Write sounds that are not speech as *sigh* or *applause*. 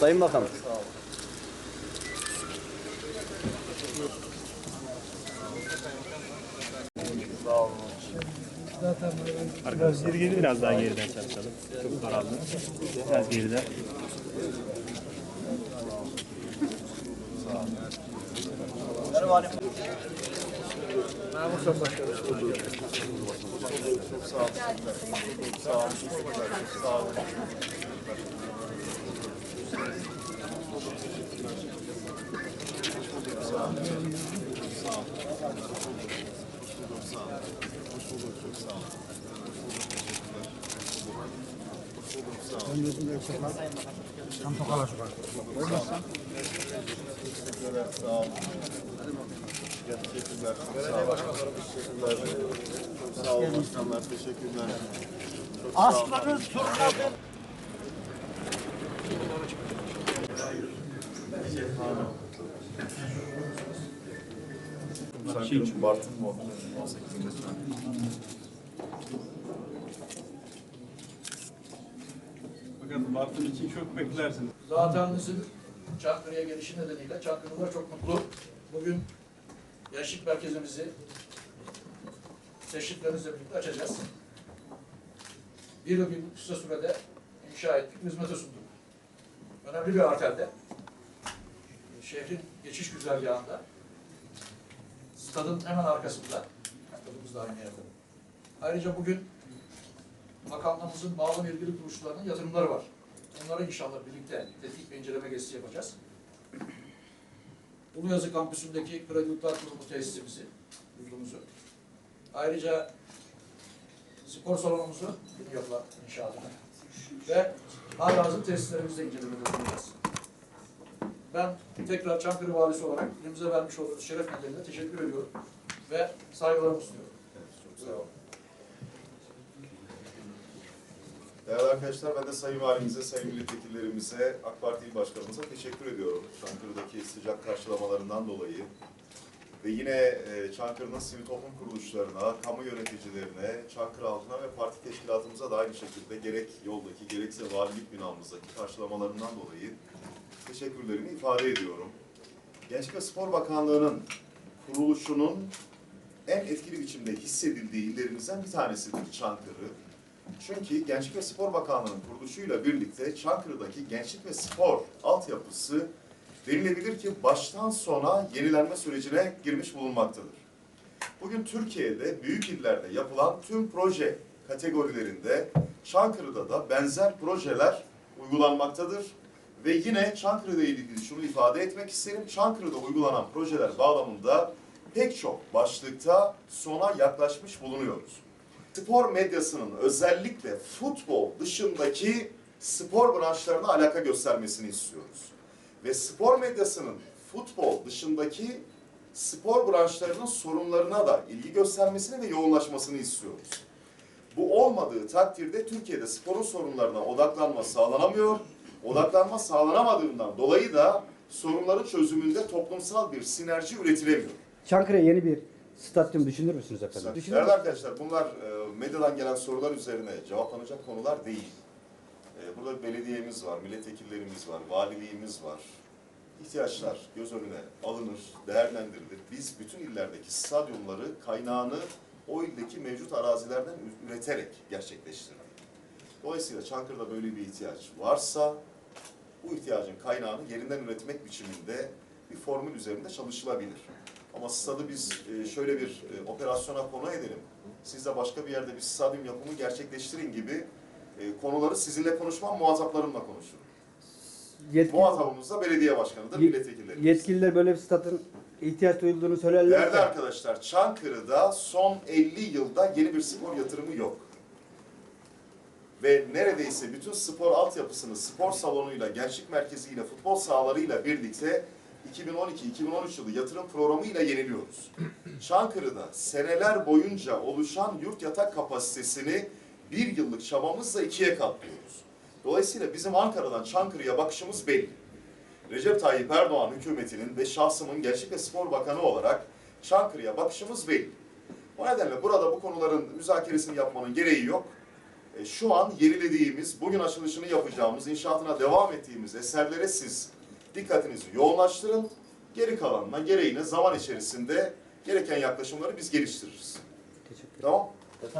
Sayın Bakanım. Biraz geri geri biraz daha geriden çalışalım. Çok daraldı. Biraz geriden. Teşekkürler, sağ olun. Teşekkürler, sağ. Teşekkürler. Çok sağ olun başkanlar, teşekkürler. Sağ olun. Çankırı Bartın mı oldu? 18 lütfen. Bakın Bartın için çok beklersiniz. Zatenimizin Çankırı'ya gelişi nedeniyle Çankırılılar çok mutlu. Bugün gençlik merkezimizi teşriflerimizle birlikte açacağız. Bir yıl bir kısa sürede inşa ettik, hizmete sunduk. Önemli bir arterde. Şehrin geçiş güzergahında. Stadın hemen arkasında. Stadımız da aynı yerde. Ayrıca bugün makamlarımızın bağlı ve ilgili kuruluşlarının yatırımları var. Onları inşallah birlikte tetkik ve inceleme gezisi yapacağız. Uluyazı kampüsündeki Kredilikler Kurumu tesisimizi, yurdumuzu. Ayrıca spor salonumuzu yapılan inşaatını ve halihazır tesislerimizde inceleme yapacağız. Ben tekrar Çankırı Valisi olarak elimize vermiş olduğunuz şeref nedeniyle teşekkür ediyorum ve saygılarımı sunuyorum. Çok sağ olun. Değerli arkadaşlar, ben de Sayın Valimize, Sayın Milletvekillerimize, AK Parti Başkanımıza teşekkür ediyorum. Çankırı'daki sıcak karşılamalarından dolayı. Ve yine e, Çankırı'nın sivil toplum kuruluşlarına, kamu yöneticilerine, Çankırı halkına ve parti teşkilatımıza da aynı şekilde gerek yoldaki gerekse valilik binamızdaki karşılamalarından dolayı teşekkürlerimi ifade ediyorum. Gençlik ve Spor Bakanlığı'nın kuruluşunun en etkili biçimde hissedildiği illerimizden bir tanesidir Çankırı. Çünkü Gençlik ve Spor Bakanlığı'nın kuruluşuyla birlikte Çankırı'daki gençlik ve spor altyapısı denilebilir ki baştan sona yenilenme sürecine girmiş bulunmaktadır. Bugün Türkiye'de büyük illerde yapılan tüm proje kategorilerinde Çankırı'da da benzer projeler uygulanmaktadır. Ve yine Çankırı ile ilgili şunu ifade etmek isterim. Çankırı'da uygulanan projeler bağlamında pek çok başlıkta sona yaklaşmış bulunuyoruz. Spor medyasının özellikle futbol dışındaki spor branşlarına alaka göstermesini istiyoruz. Ve spor medyasının futbol dışındaki spor branşlarının sorunlarına da ilgi göstermesini ve yoğunlaşmasını istiyoruz. Bu olmadığı takdirde Türkiye'de sporun sorunlarına odaklanma sağlanamıyor. Odaklanma sağlanamadığından dolayı da sorunların çözümünde toplumsal bir sinerji üretilemiyor. Çankırı'ya yeni bir stadyum düşünür müsünüz efendim? Düşünür Değerli arkadaşlar bunlar e, medyadan gelen sorular üzerine cevaplanacak konular değil. E, Burada belediyemiz var, milletvekillerimiz var, valiliğimiz var. İhtiyaçlar göz önüne alınır, değerlendirilir. Biz bütün illerdeki stadyumları kaynağını o ildeki mevcut arazilerden üreterek gerçekleştirdik. Dolayısıyla Çankırı'da böyle bir ihtiyaç varsa bu ihtiyacın kaynağını yerinden üretmek biçiminde bir formül üzerinde çalışılabilir. Ama stadı biz e, şöyle bir e, operasyona konu edelim. Siz de başka bir yerde bir stadyum yapımı gerçekleştirin gibi e, konuları sizinle konuşmam, muhataplarımla konuşurum. Yetki- Muhatabımız da belediye başkanıdır, Ye- milletvekillerimiz. yetkililer böyle bir statın ihtiyaç duyulduğunu söylerler. Değerli arkadaşlar, Çankırı'da son 50 yılda yeni bir spor yatırımı yok. Ve neredeyse bütün spor altyapısını spor salonuyla, gençlik merkeziyle, futbol sahalarıyla birlikte 2012-2013 yılı yatırım programıyla yeniliyoruz. *clears throat* Çankırı'da seneler boyunca oluşan yurt yatak kapasitesini bir yıllık çabamızla ikiye katlıyoruz. Dolayısıyla bizim Ankara'dan Çankırı'ya bakışımız belli. Recep Tayyip Erdoğan hükümetinin ve şahsımın Gençlik ve Spor Bakanı olarak Çankırı'ya bakışımız belli. O nedenle burada bu konuların müzakeresini yapmanın gereği yok. e, şu an yenilediğimiz, bugün açılışını yapacağımız, inşaatına devam ettiğimiz eserlere siz dikkatinizi yoğunlaştırın. Geri kalanına, gereğine zaman içerisinde gereken yaklaşımları biz geliştiririz. Teşekkür ederim. Tamam?